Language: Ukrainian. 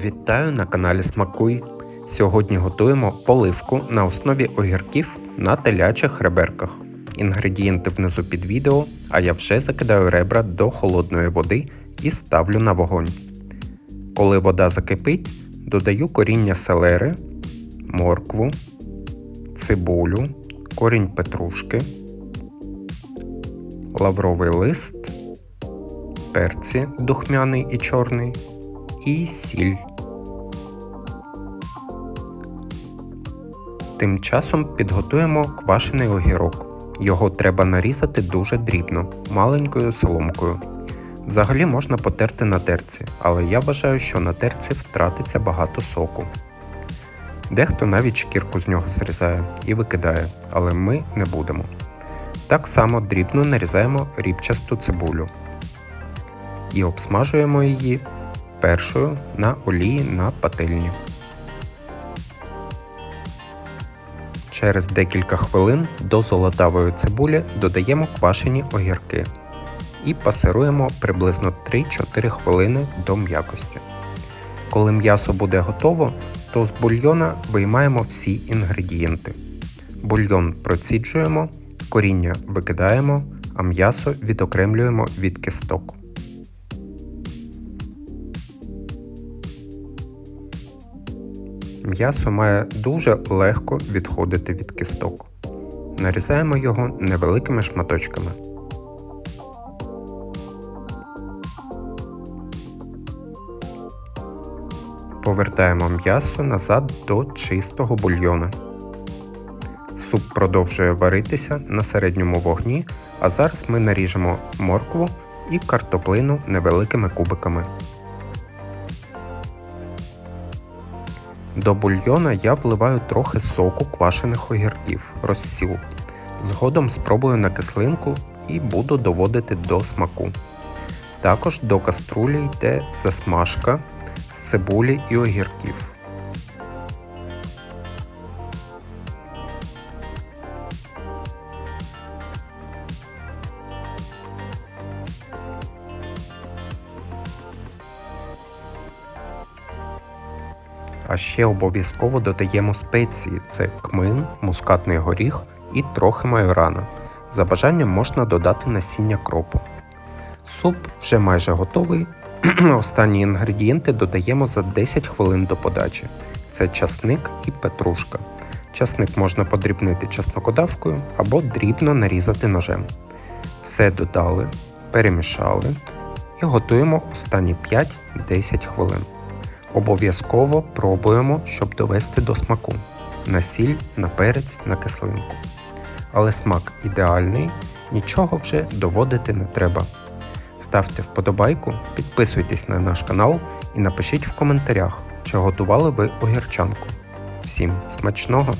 Вітаю на каналі Смакуй. Сьогодні готуємо поливку на основі огірків на телячих реберках. Інгредієнти внизу під відео, а я вже закидаю ребра до холодної води і ставлю на вогонь. Коли вода закипить, додаю коріння селери, моркву, цибулю, корінь петрушки, лавровий лист, перці духмяний і чорний і сіль. Тим часом підготуємо квашений огірок. Його треба нарізати дуже дрібно, маленькою соломкою. Взагалі можна потерти на терці, але я вважаю, що на терці втратиться багато соку. Дехто навіть шкірку з нього зрізає і викидає, але ми не будемо. Так само дрібно нарізаємо рібчасту цибулю і обсмажуємо її першою на олії на пательні. Через декілька хвилин до золотавої цибулі додаємо квашені огірки і пасируємо приблизно 3-4 хвилини до м'якості. Коли м'ясо буде готово, то з бульйона виймаємо всі інгредієнти. Бульйон проціджуємо, коріння викидаємо, а м'ясо відокремлюємо від кісток. М'ясо має дуже легко відходити від кісток. Нарізаємо його невеликими шматочками. Повертаємо м'ясо назад до чистого бульйона. Суп продовжує варитися на середньому вогні, а зараз ми наріжемо моркву і картоплину невеликими кубиками. До бульйона я вливаю трохи соку квашених огірків, розсіл. Згодом спробую на кислинку і буду доводити до смаку. Також до каструлі йде засмажка з цибулі і огірків. А ще обов'язково додаємо спеції: це кмин, мускатний горіх і трохи майорана. За бажанням можна додати насіння кропу. Суп вже майже готовий. Останні інгредієнти додаємо за 10 хвилин до подачі. Це часник і петрушка. Часник можна подрібнити чеснокодавкою або дрібно нарізати ножем. Все додали, перемішали і готуємо останні 5-10 хвилин. Обов'язково пробуємо, щоб довести до смаку на сіль, на перець, на кислинку. Але смак ідеальний, нічого вже доводити не треба. Ставте вподобайку, підписуйтесь на наш канал і напишіть в коментарях, чи готували ви огірчанку. Всім смачного!